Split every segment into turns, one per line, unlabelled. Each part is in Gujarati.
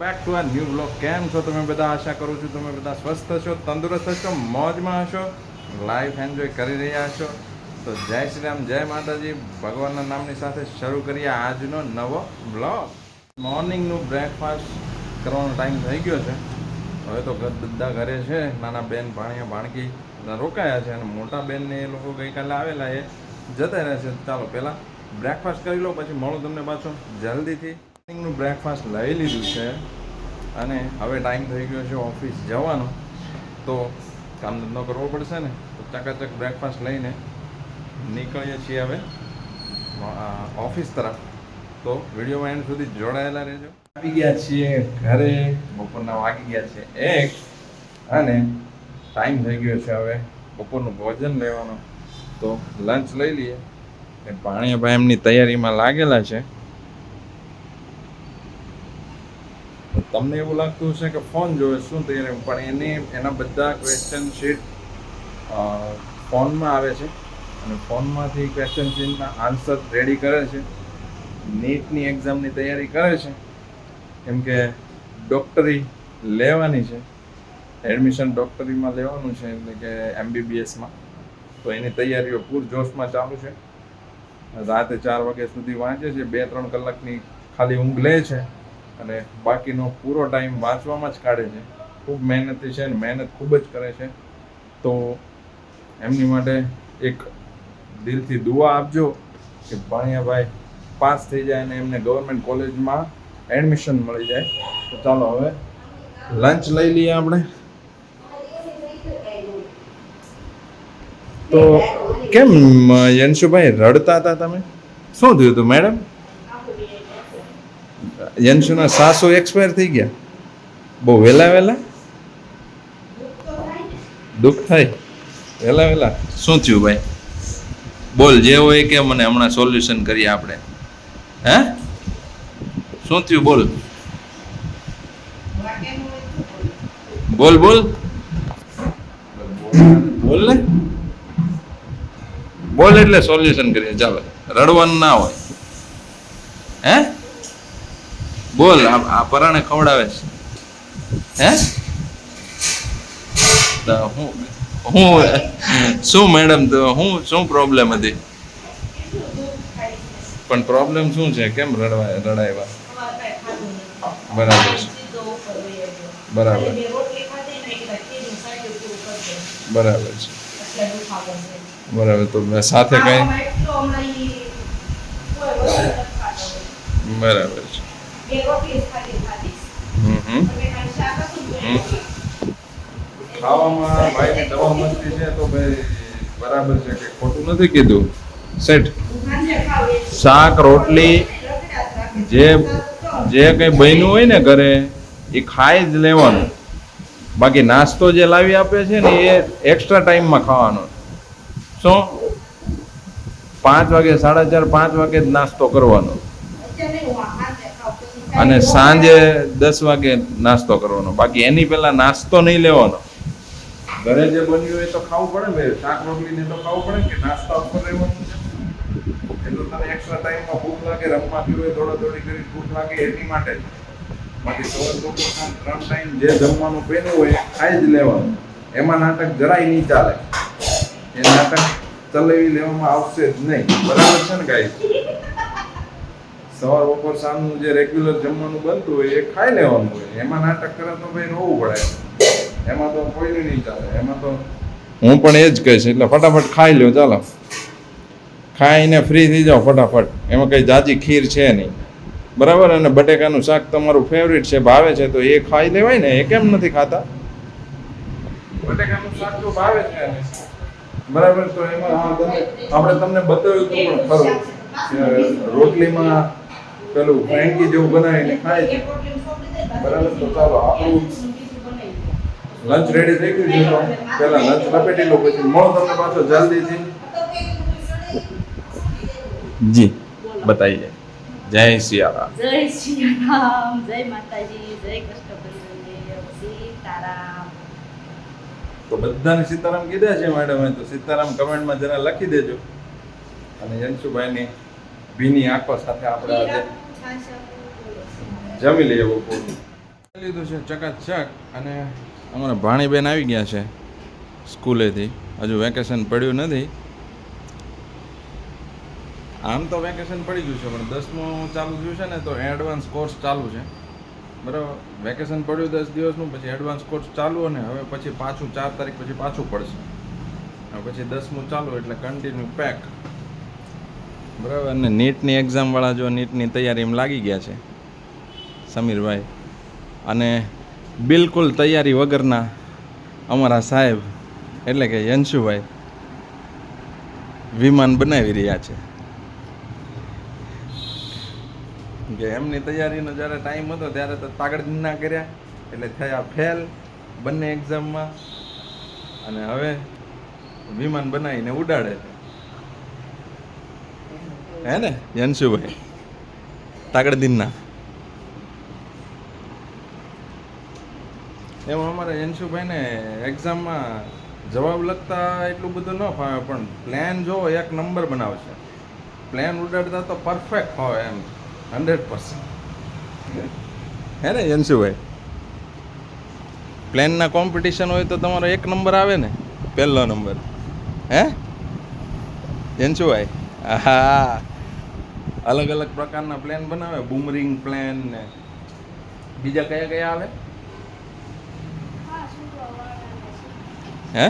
બેક ટુ આ ન્યૂ બ્લોગ કેમ છો તમે બધા? આશા કરું છું તમે બધા સ્વસ્થ છો, તંદુરસ્ત છો, મોજમાં હશો લાઈફ એન્જોય કરી રહ્યા છો. તો જય શ્રી રામ, જય માતાજી. ભગવાનના નામની સાથે શરૂ કરીએ આજનો નવો બ્લોગ મોર્નિંગનું બ્રેકફાસ્ટ કરવાનો ટાઈમ થઈ ગયો છે. હવે તો બધા ઘરે છે. નાના બેન ભાણિયા ભાણકી રોકાયા છે અને મોટા બેનને એ લોકો ગઈકાલે આવેલા એ જતા રહે છે. ચાલો પહેલાં બ્રેકફાસ્ટ કરી લો, પછી મળો તમને પાછો જલ્દીથી. મોર્નિંગનું બ્રેકફાસ્ટ લઈ લીધું છે અને હવે ટાઈમ થઈ ગયો છે ઓફિસ જવાનો. તો કામ ધંધો કરવો પડશે ને, તો ચકાચક બ્રેકફાસ્ટ લઈને નીકળીએ છીએ હવે ઓફિસ તરફ. તો વિડીયોમાં એન્ડ સુધી જોડાયેલા રહેજો. આવી ગયા છીએ ઘરે, બપોરના વાગી ગયા છે એક, અને ટાઈમ થઈ ગયો છે હવે બપોરનું ભોજન લેવાનો. તો લંચ લઈ લઈએ. એ ભાણિયાભાઈ એમની તૈયારીમાં લાગેલા છે તો તમને એવું લાગતું હશે કે ફોન જોવે શું તૈયારી પણ એની, એના બધા ક્વેશ્ચન શીટ ફોનમાં આવે છે. અને ફોનમાંથી ક્વેશ્ચન શીટના આન્સર રેડી કરે છે. નીટની એક્ઝામની તૈયારી કરે છે. કેમ કે ડૉક્ટરી લેવાની છે. એડમિશન ડૉક્ટરીમાં લેવાનું છે, એટલે કે એમબીબીએસમાં તો એની તૈયારીઓ પૂરજોશમાં ચાલુ છે. રાતે ચાર વાગ્યા સુધી વાંચે છે. બે, ત્રણ કલાકની ખાલી ઊંઘ લે છે. અને બાકીનો પૂરો ટાઈમ વાંચવામાં જ કાઢે છે. ખૂબ મહેનતી છે અને મહેનત ખૂબ જ કરે છે. તો એમની માટે એક દિલથી દુઆ આપજો કે ભાણિયાભાઈ પાસ થઈ જાય અને એમને ગવર્મેન્ટ કોલેજમાં એડમિશન મળી જાય. તો ચાલો હવે લંચ લઈ લઈએ આપણે. તો કેમ યંશુભાઈ રડતા હતા તમે? શું થયું હતું મેડમ યંશુના સાસુ એક્સપાયર થઈ ગયા? બહુ વહેલા વહેલા? દુઃખ થાય? વહેલા વહેલા. શું થયું ભાઈ? બોલ, જે હોય કે મને હમણાં સોલ્યુશન કરીએ આપણે. હે? શું થયું? બોલ. બોલ બોલ. બોલ ને. બોલ એટલે સોલ્યુશન કરીએ. ચાલો. રડવાનું ના હોય. હે? બોલ આ પરાણે ખવડાવે છે. હે? હું હું શું મેડમ હું શું પ્રોબ્લેમ હતી? પણ પ્રોબ્લેમ શું છે? કેમ રડવા રડાવ્યા બરાબર છે. બરાબર. બરાબર છે. બરાબર તો સાથે કઈ બરાબર. ખાવામાં ભાઈને દવા મસ્તી છે તો ભાઈ બરાબર છે નથી કીધું? સેટ શાક, રોટલી જે જે કંઈ બન્યું હોય ને ઘરે, એ ખાઈ જ લેવાનું. બાકી નાસ્તો જે લાવી આપે છે ને એ એક્સ્ટ્રા ટાઈમમાં ખાવાનો. શું? પાંચ વાગે, સાડા ચાર, પાંચ વાગે જ નાસ્તો કરવાનો. અને સાંજે દસ વાગે નાસ્તો કરવાનો. બાકી એની પહેલા નાસ્તો નહીં લેવાનો. ઘરે જે બન્યું હોય તો ખાવું પડે ભાઈ. શાક રોટલી ને તો ખાવું પડે કે નાસ્તા ઉપર રહેવાનું છે. એટલું તને એક્સ્ટ્રા ટાઈમમાં ભૂખ લાગે, રમવા હોય દોડા દોડી કરી ભૂખ લાગે એની માટે બાકી સવાર બપોર ત્રણ ટાઈમ જે જમવાનું પહેલું હોય એ ખાઈ જ લેવાનું. એમાં નાટક જરાય નહીં ચાલે. એ નાટક ચલાવી લેવામાં આવશે જ નહીં. બરાબર છે ને કાંઈ સવાર બપોર સાંજનું જે રેગ્યુલર જમવાનું બનતું હોય એ ખાઈ લેવાનું હોય. એમાં નાટક કરે તો ભાઈ રોવું પડે. એમાં તો કોઈ નહીં ચાલે એમાં તો હું પણ એ જ કહીશ એટલે ફટાફટ ખાઈ લ્યો ચાલો. ખાઈને ફ્રી થઈ જાઓ ફટાફટ. એમાં કંઈ જાજી ખીર છે નહીં. બરાબર? અને બટેકાનું શાક તમારું ફેવરિટ છે ભાવે છે તો એ ખાઈ લેવાય ને એ કેમ નથી ખાતા? બટેકાનું શાક તો ભાવે છે બરાબર? તો એમાં હા તમે આપણે તમને બતાવ્યું હતું પણ ખરું રોટલીમાં પેલું ફ્રેન્કી જેવું બનાવીને ખાય છે. બરાબર? તો ચાલો આપણું લંચ રેડી થઈ ગયું છે તો પહેલાં લંચ લપેટી લો પછી મળો તમને પાછો જલ્દીથી. જી બતાઈએ જય સિયારામ
જય શ્રી રામ જય માતાજી જય કૃષ્ણ
તો બધાને સીતારામ કીધા છે મેડમે તો સીતારામ કમેન્ટમાં જરા લખી દેજો. અને યંશુભાઈની ભીની આંખો સાથે આપણે આજે જમી લઈએ બપોર લીધું છે, ચકાચક. અને અમારા ભાણીબેન આવી ગયા છે સ્કૂલેથી. હજુ વેકેશન પડ્યું નથી. આમ તો વેકેશન પડી ગયું છે, પણ દસમું ચાલુ થયું છે ને, તો એડવાન્સ કોર્સ ચાલુ છે. બરાબર? વેકેશન પડ્યું દસ દિવસનું, પછી એડવાન્સ કોર્સ ચાલુ અને હવે પછી પાછું ચાર તારીખ પછી પાછું પડશે. પછી દસમું ચાલુ, એટલે કન્ટિન્યુ પેક બરાબર? અને નીટની એક્ઝામવાળા જો નીટની તૈયારી એમ લાગી ગયા છે, સમીરભાઈ. અને બિલકુલ તૈયારી વગરના અમારા સાહેબ, એટલે કે યંશુભાઈ, વિમાન બનાવી રહ્યા છે. કે એમની તૈયારીનો જ્યારે ટાઈમ હતો ત્યારે તો કાગળ ના કર્યા, એટલે થયા ફેલ બંને એક્ઝામમાં અને હવે વિમાન બનાવીને ઉડાડે છે. હે ને, યંશુભાઈ? તાગડ એમાં અમારા યંશુભાઈને એક્ઝામમાં જવાબ લખતા એટલું બધું ન ફાવે, પણ પ્લાન જો એક નંબર બનાવશે. પ્લાન ઉડાડતા તો પરફેક્ટ હોય એમ હંડ્રેડ પર્સન્ટ હે ને યંશુભાઈ પ્લેનના કોમ્પિટિશન હોય તો તમારો એક નંબર આવે ને, પહેલો નંબર હે? યંશુભાઈ હા અલગ અલગ પ્રકારના પ્લેન બનાવે બુમરિંગ પ્લેન ને. બીજા કયા કયા આવે? હે?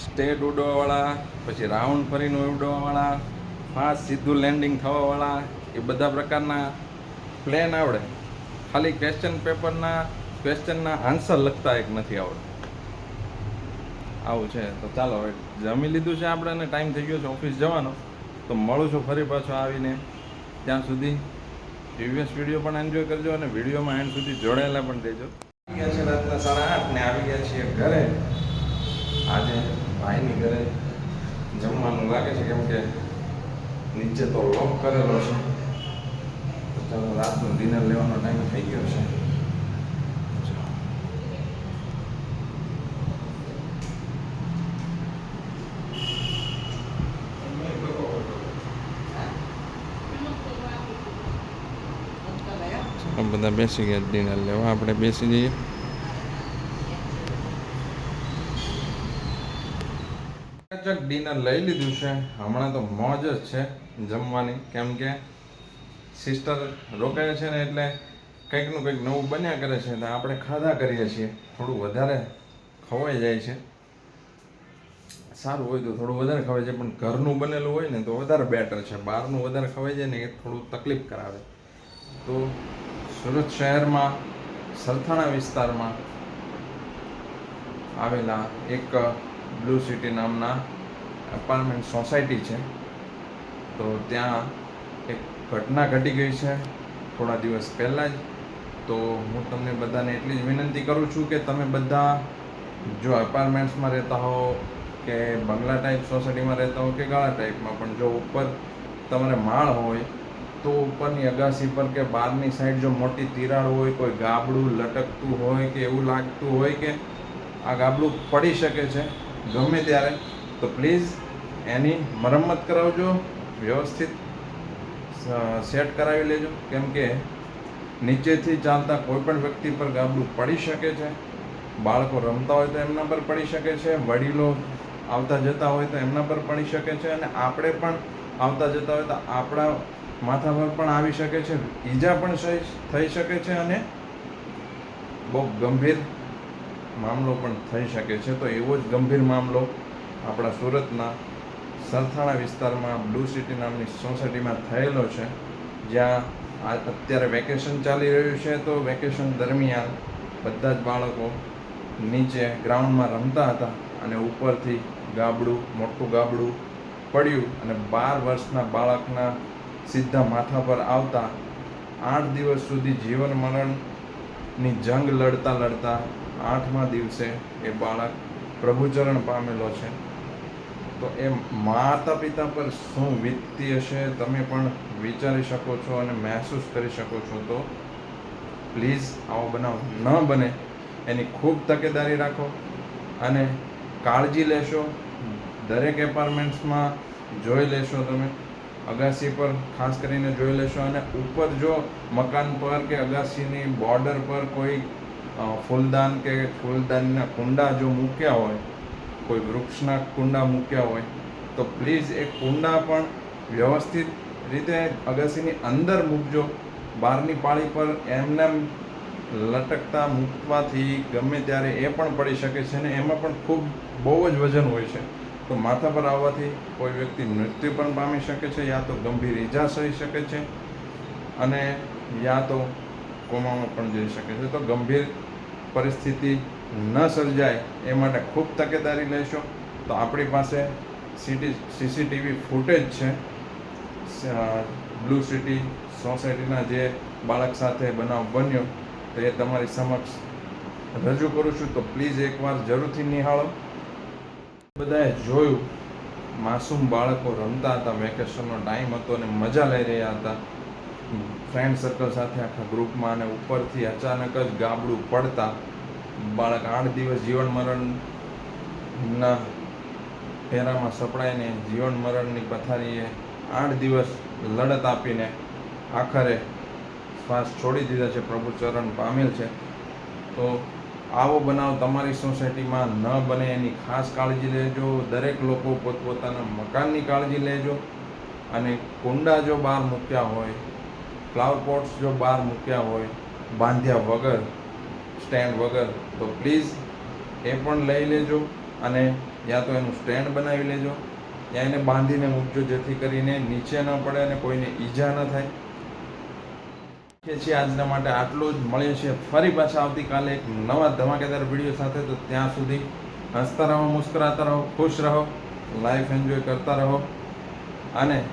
સ્ટેટ ઉડવાવાળા, પછી રાઉન્ડ ફરીને ઉડવાવાળા, ફાસ્ટ સીધું લેન્ડિંગ થવાવાળા, એ બધા પ્રકારના પ્લેન આવડે. ખાલી ક્વેશ્ચન પેપરના ક્વેશ્ચનના આન્સર લખતા એક નથી આવડતું. આવું છે. તો ચાલો, હવે જમી લીધું છે આપણે અને ટાઈમ થઈ ગયો છે ઓફિસ જવાનો. તો મળું છું ફરી પાછો આવીને. ત્યાં સુધી પ્રીવિયસ વીડિયો પણ એન્જોય કરજો અને વિડીયોમાં એન્ડ સુધી જોડાયેલા પણ આવી ગયા છે રાતના સાડા આઠ ને આવી ગયા છીએ ઘરે. આજે ભાઈની ઘરે જમવાનું લાગે છે કેમ કે નીચે તો લોક કરેલો છે. તો રાતનું ડિનર લેવાનો ટાઈમ થઈ ગયો છે આ બધા બેસી ગયા ડિનર લેવા. આપણે બેસી જઈએ. ડિનર લઈ લીધું છે. હમણાં તો મોજ જ છે જમવાની. કેમ કે સિસ્ટર રોકાય છે ને એટલે કંઈકનું કંઈક નવું બન્યા કરે છે. ને આપણે ખાધા કરીએ છીએ. થોડું વધારે ખવાઈ જાય છે. સારું હોય તો થોડું વધારે ખવાય છે. પણ ઘરનું બનેલું હોય ને તો વધારે બેટર છે. બહારનું વધારે ખવાઈ જાય ને એ થોડું તકલીફ કરાવે. તો સુરત શહેરમાં સરથાણા વિસ્તારમાં આવેલા એક બ્લુ સિટી નામના એપાર્ટમેન્ટ સોસાયટી છે. તો ત્યાં એક ઘટના ઘટી ગઈ છે થોડા દિવસ પહેલાં જ. તો હું તમને બધાને એટલી જ વિનંતી કરું છું કે તમે બધા જો એપાર્ટમેન્ટ્સમાં રહેતા હો કે બંગલા ટાઈપ સોસાયટીમાં રહેતા હો કે ગાળા ટાઈપમાં, પણ જો ઉપર તમારે માળ હોય તો ઉપરની અગાસી પર કે બહારની સાઈડ જો મોટી તિરાડ હોય, કોઈ ગાબડું લટકતું હોય કે એવું લાગતું હોય કે આ ગાબડું પડી શકે છે, ગમે ત્યારે, તો પ્લીઝ એની મરમ્મત કરાવજો, વ્યવસ્થિત સેટ કરાવી લેજો. કેમ કે નીચેથી ચાલતા કોઈપણ વ્યક્તિ પર ગાબડું પડી શકે છે, બાળકો રમતા હોય તો એમના પર પડી શકે છે, વડીલો આવતા જતા હોય તો એમના પર પડી શકે છે અને આપણે પણ આવતા જતા હોય તો આપણા માથા પર પણ આવી શકે છે, ઈજા પણ થઈ શકે છે અને બહુ ગંભીર મામલો પણ થઈ શકે છે. તો એવો જ ગંભીર મામલો આપણા સુરતના સરથાણા વિસ્તારમાં બ્લુ સિટી નામની સોસાયટીમાં થયેલો છે, જ્યાં અત્યારે વેકેશન ચાલી રહ્યું છે. તો વેકેશન દરમિયાન બધા જ બાળકો નીચે ગ્રાઉન્ડમાં રમતા હતા અને ઉપરથી ગાબડું, મોટું ગાબડું પડ્યું અને બાર વર્ષના બાળકના સીધા માથા પર આવતા આઠ દિવસ સુધી જીવન મરણની જંગ લડતા લડતા આઠમા દિવસે એ બાળક પ્રભુચરણ પામેલો છે. તો એ માતા પિતા પર શું વીતતી હશે તમે પણ વિચારી શકો છો અને મહેસૂસ કરી શકો છો. તો પ્લીઝ આવો બનાવ ન બને. એની ખૂબ તકેદારી રાખો અને કાળજી લેશો. દરેક એપાર્ટમેન્ટ્સમાં જોઈ લેશો તમે. અગાસી પર ખાસ કરીને જોઈ લેશો અને ઉપર જો મકાન પર કે અગાસીની બોર્ડર પર કોઈ ફૂલદાન કે ફૂલદાનના કુંડા જો મૂક્યા હોય, કોઈ વૃક્ષના કુંડા મૂક્યા હોય, તો પ્લીઝ એ કુંડા પણ વ્યવસ્થિત રીતે અગાસીની અંદર મૂકજો. બહારની પાળી પર એમનેમ લટકતા મૂકવાથી ગમે ત્યારે એ પણ પડી શકે છે ને એમાં પણ ખૂબ બહુ જ વજન હોય છે. તો માથા પર આવવાથી કોઈ વ્યક્તિ મૃત્યુ પણ પામી શકે છે, યા તો ગંભીર ઈજા થઈ શકે છે અને યા તો કોમામાં પણ જઈ શકે છે. તો ગંભીર પરિસ્થિતિ ન સર્જાય એ માટે ખૂબ તકેદારી લેશો. તો આપણી પાસે સીટી, સીસીટીવી ફૂટેજ છે. બ્લુ સિટી સોસાયટીના જે બાળક સાથે બનાવ બન્યો, તો એ તમારી સમક્ષ રજૂ કરું છું. તો પ્લીઝ એકવાર જરૂરથી નિહાળો. બધાએ જોયું. માસૂમ બાળકો રમતા હતા વેકેશનનો ટાઈમ હતો અને મજા લઈ રહ્યા હતા. ફ્રેન્ડ સર્કલ સાથે આખા ગ્રુપમાં અને ઉપરથી અચાનક જ ગાબડું પડતા. બાળક આઠ દિવસ જીવન મરણના ફેરામાં સપડાઈને જીવન મરણની પથારીએ આઠ દિવસ લડત આપીને આખરે શ્વાસ છોડી દીધા છે. પ્રભુ ચરણ પામેલ છે. તો આવો બનાવ તમારી સોસાયટીમાં ન બને એની ખાસ કાળજી લેજો. દરેક લોકો પોતપોતાના મકાનની કાળજી લેજો. અને કુંડા જો બહાર મૂક્યા હોય ફ્લાવર પોટ્સ જો બહાર મૂક્યા હોય, બાંધ્યા વગર સ્ટેન્ડ વગર, તો પ્લીઝ એ પણ લઈ લેજો અને યા તો એનું સ્ટેન્ડ બનાવી લેજો. યા એને બાંધીને મૂકજો જેથી કરીને નીચે ન પડે અને કોઈને ઈજા ન થાય. છે આજના માટે આટલું જ. મળ્યું છે ફરી પાછા આવતીકાલે એક નવા ધમાકેદાર વીડિયો સાથે. તો ત્યાં સુધી હસતા રહો, મુસ્કરાતા રહો, ખુશ રહો લાઈફ એન્જોય કરતા રહો. અને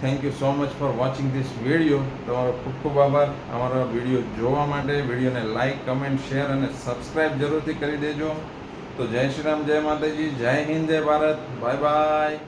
thank you so much for watching this video તમારો ખૂબ ખૂબ આભાર. અમારો વીડિયો જોવા માટે વિડીયોને લાઈક કમેન્ટ શેર અને સબસ્ક્રાઈબ જરૂરથી કરી દેજો. તો જય શ્રી રામ, જય માતાજી, જય હિન્દ, જય ભારત. Bye bye